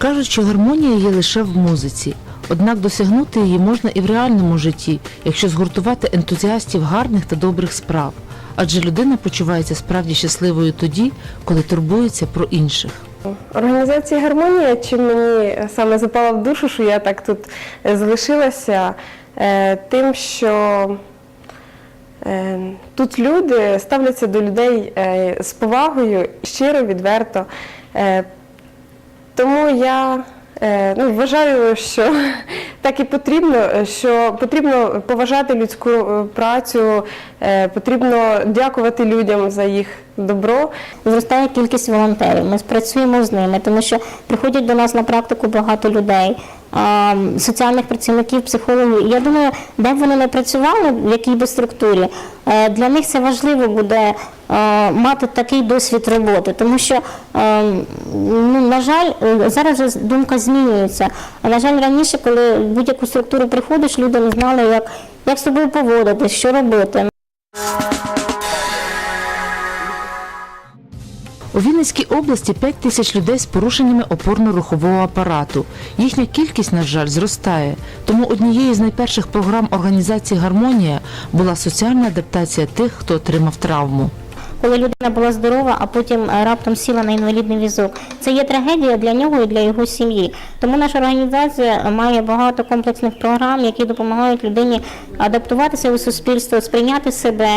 кажуть, що гармонія є лише в музиці. Однак досягнути її можна і в реальному житті, якщо згуртувати ентузіастів гарних та добрих справ. Адже людина почувається справді щасливою тоді, коли турбується про інших. Організація Гармонія, чим мені саме запала в душу, що я так тут е, залишилася, е, тим, що е, тут люди ставляться до людей з повагою, щиро, відверто. Тому я е, ну, вважаю, що так і потрібно, е, що потрібно поважати людську е, працю, потрібно дякувати людям за їх добро. зростає кількість волонтерів. Ми працюємо з ними, тому що приходять до нас на практику багато людей, соціальних працівників, психологів. Я думаю, де б вони не працювали, в якій би структурі, е, для них це важливо буде е, мати такий досвід роботи, тому що, е, ну, на жаль, зараз вже думка змінюється. А на жаль, раніше, коли в будь-яку структуру приходиш, люди не знали, як, як з собою поводитись, що робити. У Вінницькій області 5 тисяч людей з порушеннями опорно-рухового апарату. Їхня кількість, на жаль, зростає. Тому однією з найперших програм організації Гармонія була соціальна адаптація тих, хто отримав травму. Коли людина була здорова, а потім е, раптом сіла на інвалідний візок. Це є трагедія для нього і для його сім'ї. Тому наша організація має багато комплексних програм, які допомагають людині адаптуватися у суспільство, сприйняти себе.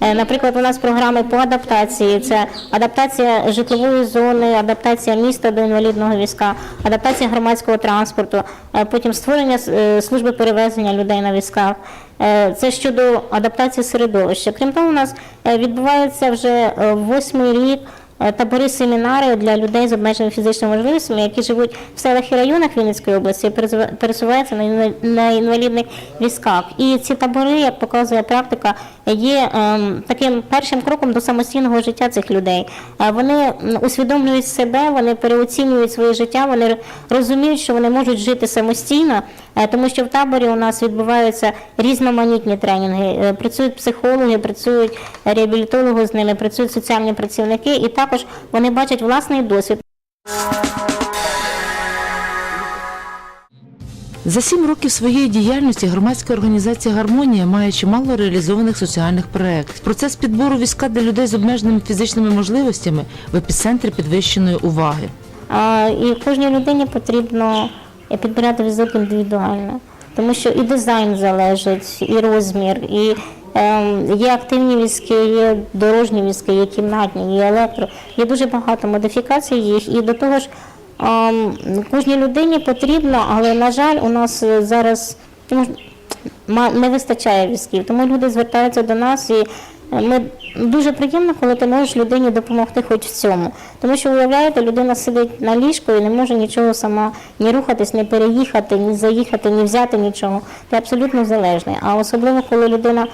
Е, Наприклад, у нас програми по адаптації: це адаптація житлової зони, адаптація міста до інвалідного візка, адаптація громадського транспорту, е, потім створення е, служби перевезення людей на візках. Е, Це щодо адаптації середовища. Крім того, у нас е, відбувається вже е, восьмий рік табори семінари для людей з обмеженими фізичними можливостями, які живуть в селах і районах Вінницької області, і пересуваються на інвалідних візках. І ці табори, як показує практика, є ем, таким першим кроком до самостійного життя цих людей. Е, Вони усвідомлюють себе, вони переоцінюють своє життя, вони розуміють, що вони можуть жити самостійно, е, тому що в таборі у нас відбуваються різноманітні тренінги. Е, Працюють психологи, працюють реабілітологи з ними, працюють соціальні працівники, і також вони бачать власний досвід. За сім років своєї діяльності громадська організація Гармонія має чимало реалізованих соціальних проєктів. Процес підбору візка для людей з обмеженими фізичними можливостями в епіцентрі підвищеної уваги. І кожній людині потрібно підбирати візок індивідуально, тому що і дизайн залежить, і розмір, і є активні візки, є дорожні візки, є кімнатні, є електро. Є дуже багато модифікацій їх. І до того ж, ем, кожній людині потрібно, але на жаль, у нас е, зараз не вистачає візків, тому люди звертаються до нас і е, ми дуже приємно, коли ти можеш людині допомогти хоч в цьому. Тому що уявляєте, людина сидить на ліжку і не може нічого сама ні рухатись, ні переїхати, ні заїхати, ні взяти нічого. Ти абсолютно залежний. А особливо, коли людина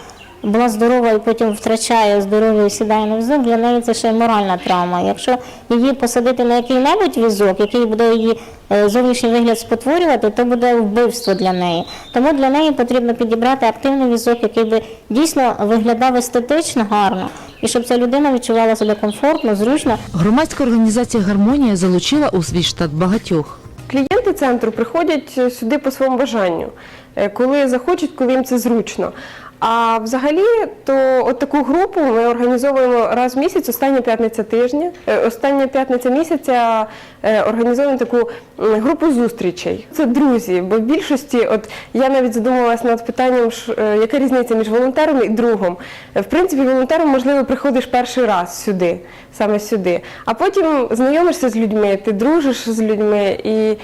була здорова і потім втрачає здоров'я і сідає на візок, для неї це ще й моральна травма. Якщо її посадити на який-небудь візок, який буде її е, зовнішній вигляд спотворювати, то буде вбивство для неї. Тому для неї потрібно підібрати активний візок, який би дійсно виглядав естетично гарно, і щоб ця людина відчувала себе комфортно, зручно. Громадська організація Гармонія залучила у свій штат багатьох. Клієнти центру приходять е, сюди по своєму бажанню, е, коли захочуть, коли їм це зручно. А взагалі, то от таку групу ми організовуємо раз в місяць, остання п'ятниця тижня. Е, Остання п'ятниця місяця е, організовуємо таку групу зустрічей. Це друзі, бо в більшості, от я навіть задумалась над питанням, е, яка різниця між волонтером і другом. В принципі, волонтером, можливо, приходиш перший раз сюди, саме сюди, а потім знайомишся з людьми, ти дружиш з людьми і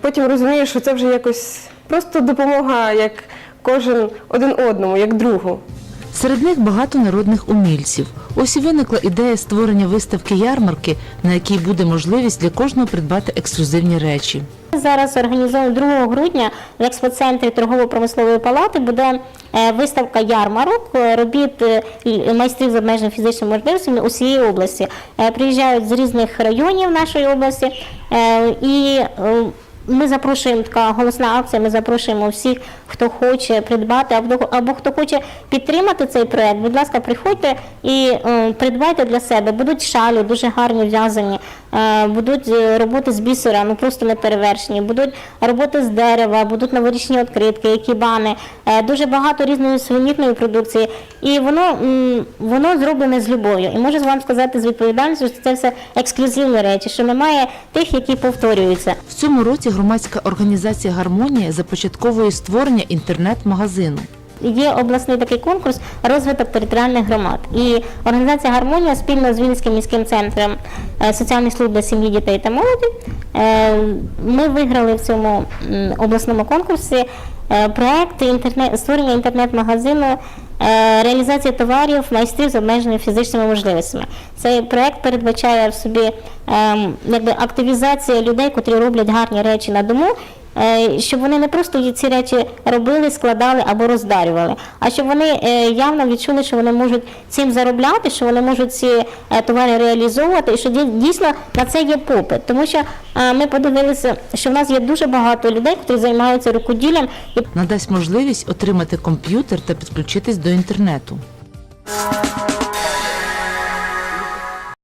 потім розумієш, що це вже якось просто допомога, як кожен один одному, як другу. Серед них багато народних умільців. Ось і виникла ідея створення виставки ярмарки, на якій буде можливість для кожного придбати ексклюзивні речі. Зараз організовано 2 грудня в експоцентрі торгово-промислової палати буде е, виставка ярмарок е, робіт е, і майстрів з обмеженими фізичними можливостями усієї області. Приїжджають з різних районів нашої області і Ми запрошуємо така голосна акція. Ми запрошуємо всіх, хто хоче придбати або, або хто хоче підтримати цей проект. Будь ласка, приходьте і е, придбайте для себе. Будуть шалі, дуже гарні в'язані, будуть е, роботи з бісера, ну просто неперевершені. Будуть роботи з дерева, будуть новорічні відкритки, екібани, е, дуже багато різної сувенірної продукції. І воно, воно зроблене з любов'ю. І можу вам сказати з відповідальністю, що це все ексклюзивні речі, що немає тих, які повторюються. В цьому році громадська організація Гармонія започатковує створення інтернет-магазину. Є обласний такий конкурс розвиток територіальних громад. І організація Гармонія спільно з Вінницьким міським центром е, соціальних служб для сім'ї, дітей та молоді. е, Ми виграли в цьому обласному конкурсі е, проект інтернет створення інтернет-магазину. Реалізація товарів майстрів з обмеженими фізичними можливостями. Цей проект передбачає в собі ем, якби активізація людей, котрі роблять гарні речі на дому, щоб вони не просто ці речі робили, складали або роздарювали, а щоб вони е, явно відчули, що вони можуть цим заробляти, що вони можуть ці е, товари реалізовувати, і що дійсно на це є попит. Тому що е, ми подивилися, що в нас є дуже багато людей, які займаються рукоділлям, Надасть можливість отримати комп'ютер та підключитись до інтернету.